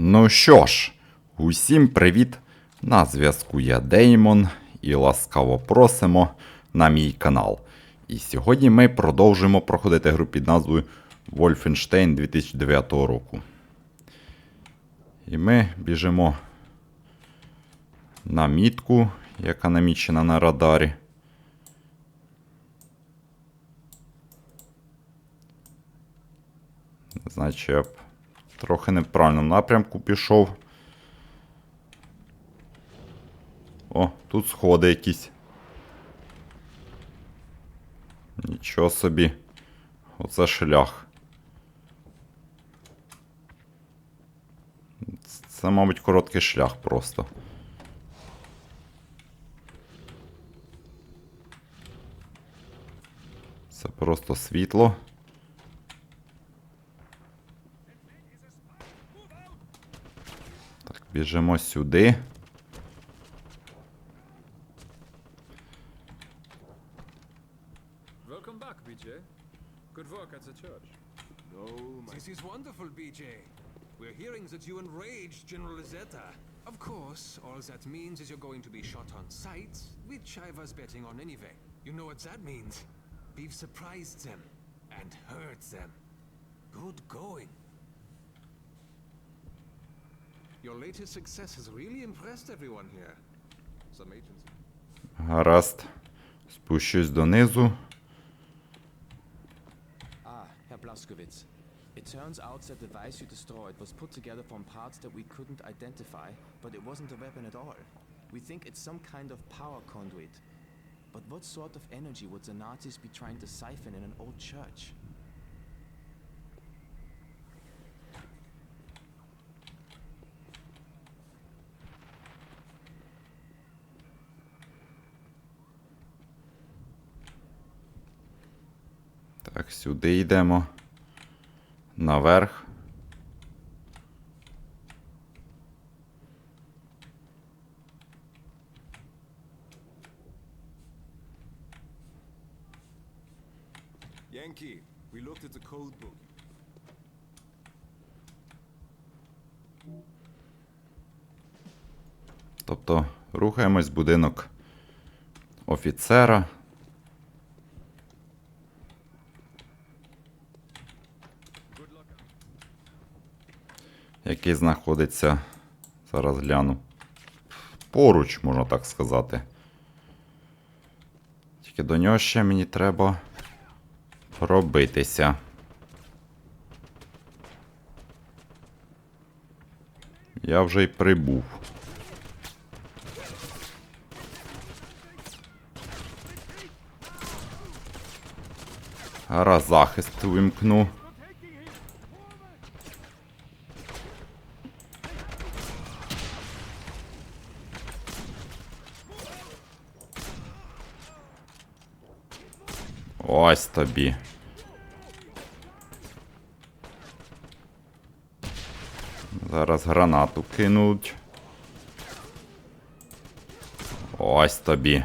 Ну що ж, усім привіт! На зв'язку я Деймон і ласкаво просимо на мій канал. І сьогодні ми продовжуємо проходити гру під назвою Wolfenstein 2009 року. І ми біжимо на мітку, яка намічена на радарі. Не знаю, чи я б трохи не в правильному напрямку пішов. О, тут сходи якісь. Нічого собі. Оце шлях. Це, мабуть, короткий шлях просто. Це просто світло. біжимо сюди. Welcome back, BJ. Good work at the church. Oh, This is wonderful, BJ. We're hearing that you enraged General Zeta. Of course, all that means is you're going to be shot on sight, which I was betting on anyway. You know what that means? We've surprised them and hurt them. Good going. latest success has really impressed everyone here. Some agents. Гаразд. Спущусь донизу. Ah, Herr Blaskowitz. It turns out the device you destroyed was put together from parts that we couldn't identify, but it wasn't a weapon at all. We think it's some kind of power conduit. But what sort of energy would the Nazis be trying to siphon in an old church? Так, сюди йдемо. Наверх. Yankee, we looked at the code book. Тобто рухаємось будинок офіцера. Який знаходиться, зараз гляну. Поруч, можна так сказати. Тільки до нього ще мені треба пробитися. Я вже й прибув. Зараз захист вимкну. Ось тобі. Зараз гранату кинуть. Ось тобі.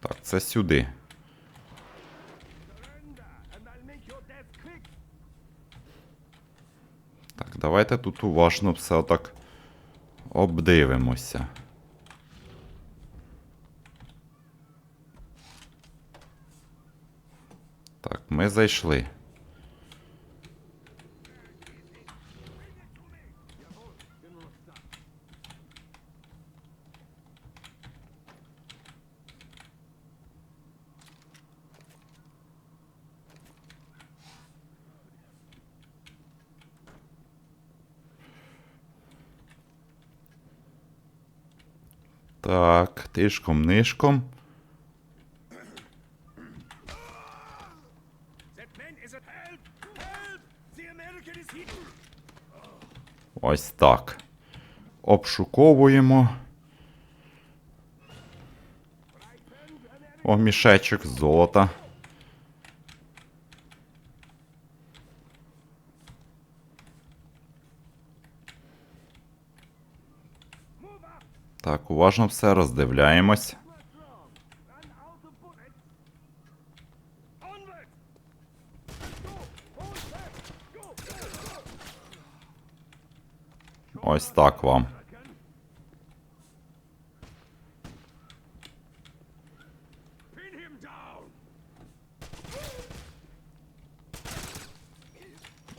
Так, це сюди. Так, давайте тут уважно все отак обдивимося. Так, ми зайшли. Так, тишком нишком. Ось так. Обшуковуємо. О, мішечок золота. Так, уважно все, роздивляємось. Ось так вам.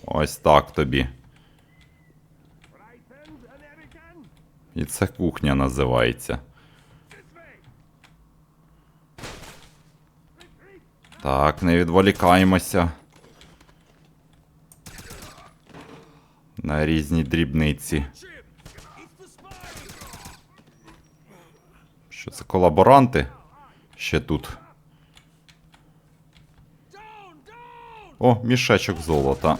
Ось так тобі. І це кухня називається. Так, не відволікаємося. На різні дрібниці. Що це колаборанти? Ще тут. О, мішечок золота.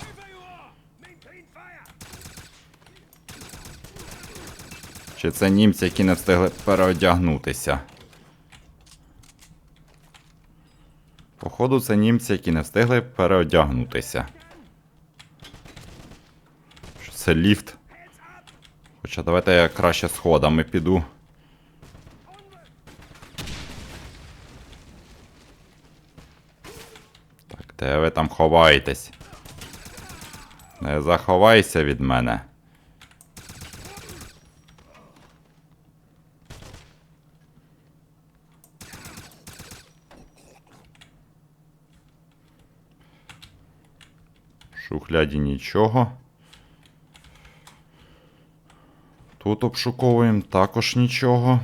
Чи це німці, які не встигли переодягнутися? Походу, це німці, які не встигли переодягнутися. Що це ліфт? Хоча давайте я краще сходами піду. Так, де ви там ховаєтесь? Не заховайся від мене. В шухляді нічого. Тут обшуковуємо також нічого.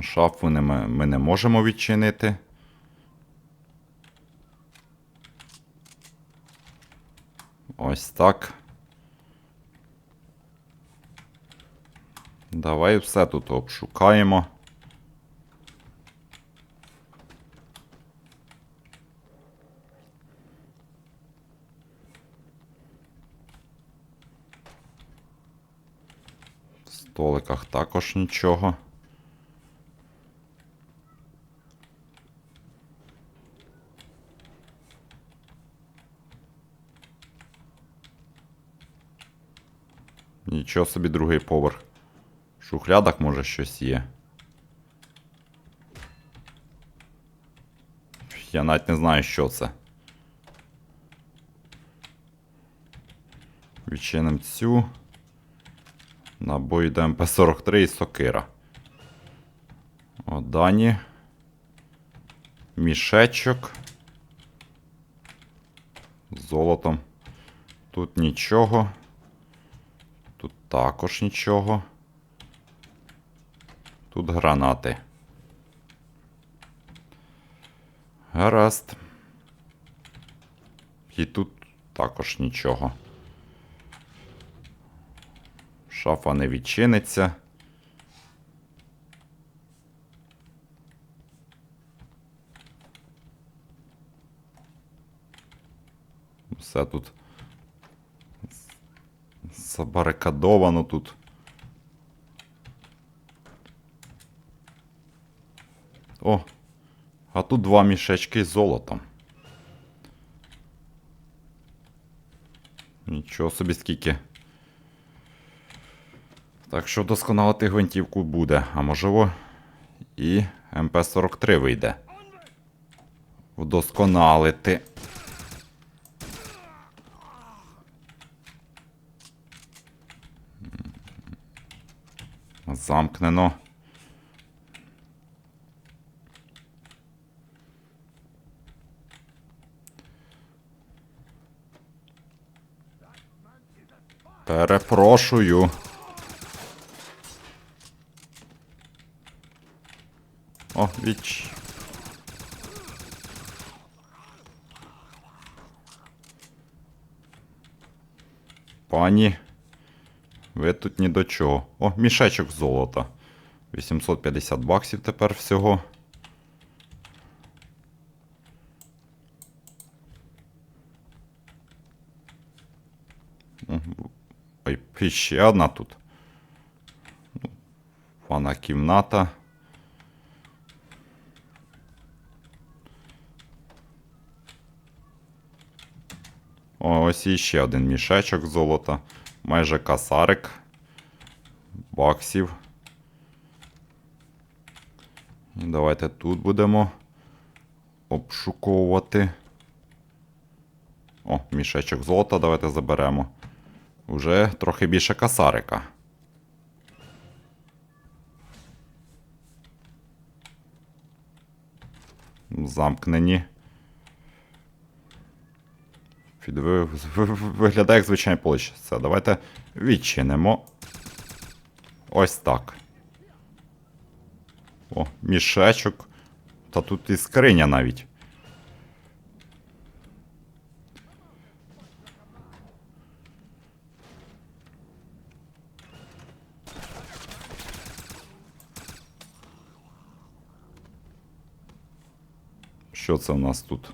Шафу ми не можемо відчинити. Ось так. Давай все тут обшукаємо. В столиках також нічого. Нічого собі другий поверх. В шухлядах може щось є. Я навіть не знаю, що це. Відчинимо цю. Набої до МП-43 і сокира. О, дані. Мішечок. Золотом. Тут нічого. Тут також нічого. Тут гранати. Гаразд. І тут також нічого. Шафа не відчиниться. Все тут забарикадовано тут. О, а тут два мішечки з золотом. Нічого собі скільки. Так що вдосконалити гвинтівку буде, а можливо і МП-43 вийде. Вдосконалити. Замкнено. Перепрошую. О, віч. Пані. Ви тут ні до чого. О, мішечок золота. 850 баксів тепер всього. Ой, ще одна тут. Ну, Ванна кімната. Ось іще один мішечок золота. Майже касарик. Баксів. Давайте тут будемо обшуковувати. О, мішечок золота давайте заберемо. Уже трохи більше касарика. Замкнені. Ви- Виглядає як звичайне полище. Все, давайте відчинимо. Ось так. О, мішечок. Та тут і скриня навіть. Що це в нас тут?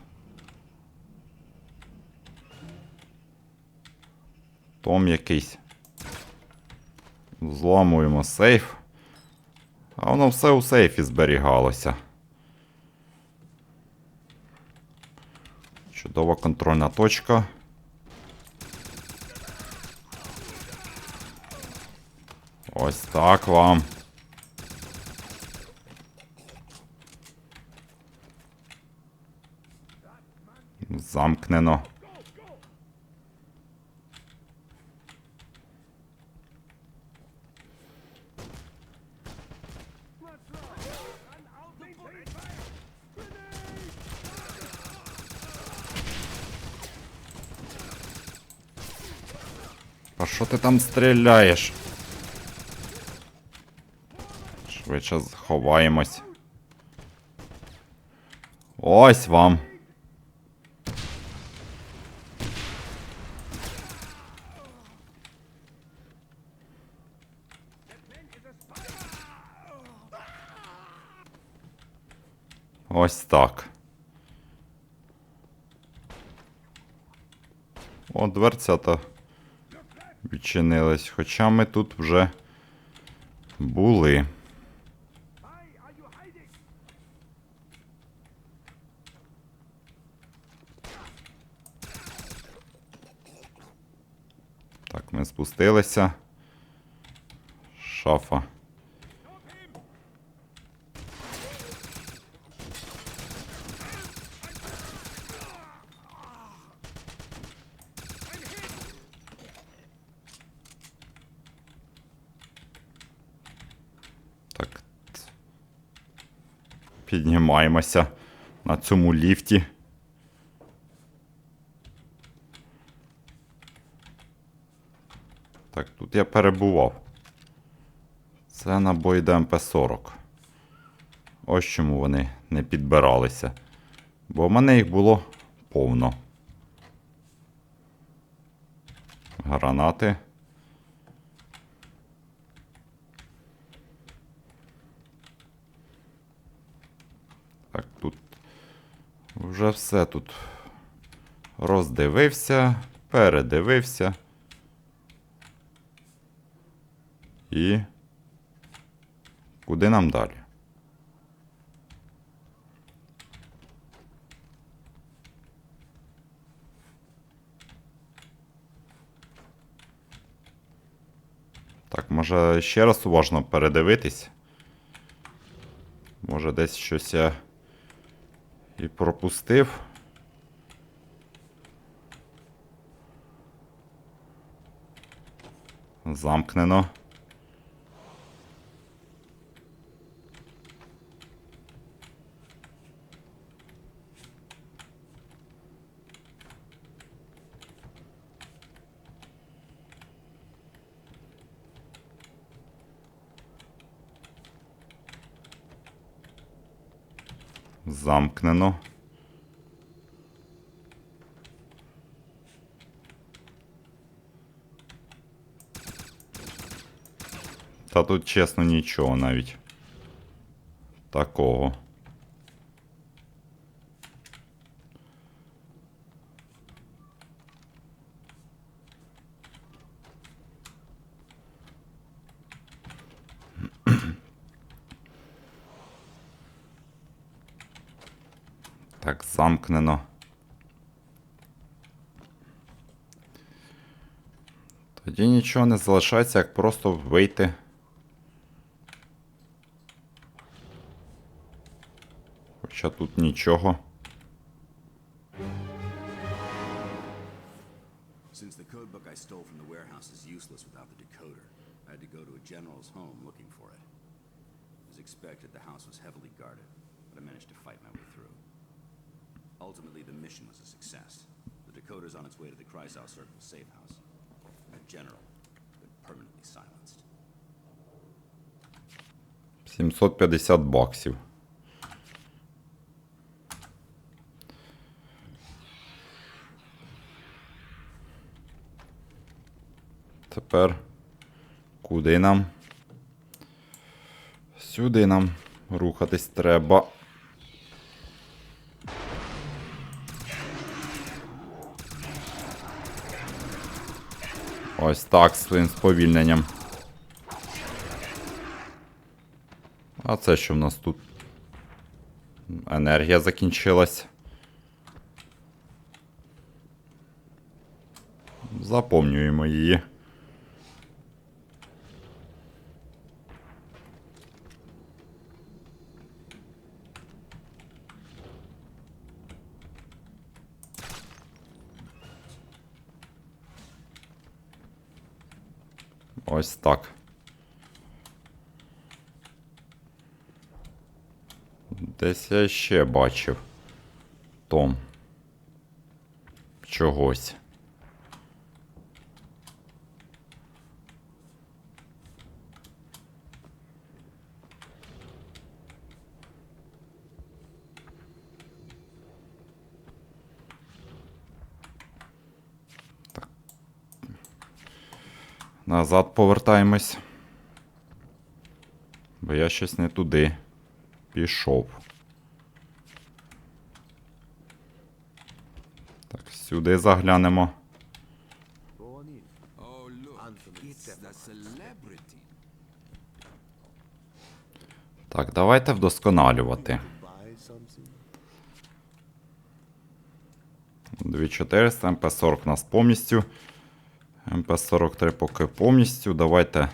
Том якийсь. Зламуємо сейф. А воно все у сейфі зберігалося. Чудова контрольна точка. Ось так вам. Замкнено. А що ти там стріляєш? Швидше сховаємось. Ось вам. Ось так. О, дверцята відчинились. Хоча ми тут вже були. Так, ми спустилися. Шафа. Так. Піднімаємося на цьому ліфті. Так, тут я перебував. Це набої ДМП-40. Ось чому вони не підбиралися. Бо в мене їх було повно. Гранати. Так, тут вже все тут роздивився, передивився. І куди нам далі? Так, може ще раз уважно передивитись. Може десь щось я і пропустив. Замкнено. Замкнено. Та тут, чесно, нічого навіть. Такого. Замкнено. Тоді нічого не залишається, як просто вийти. Хоча тут нічого. 750 баксів. Тепер куди нам? Сюди нам рухатись треба. Ось так, з сповільненням. А це що в нас тут? Енергія закінчилась. Заповнюємо її. Ось так. Десь я ще бачив. Том. Чогось. Назад повертаємось. Бо я щось не туди пішов. Так, сюди заглянемо. Так, давайте вдосконалювати. 2400, МП40 у нас повністю. МП43 поки повністю. Давайте.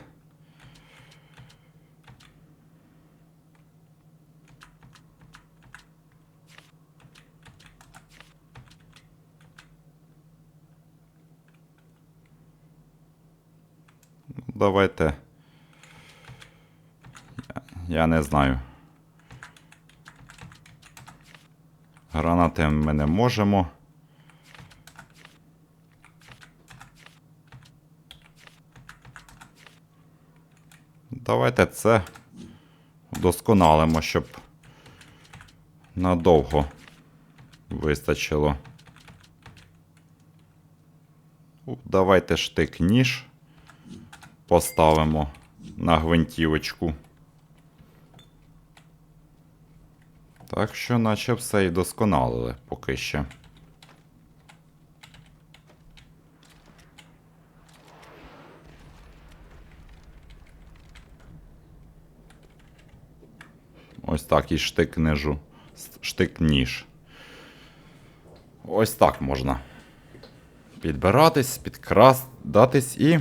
Давайте. Я, не знаю. Гранати ми не можемо. Давайте це вдосконалимо, щоб надовго вистачило. Давайте штик ніж поставимо на гвинтівочку. Так що, наче все і досконалили поки ще. Ось так і штик нижу. Штик ніж. Ось так можна. Підбиратись, підкрадатись і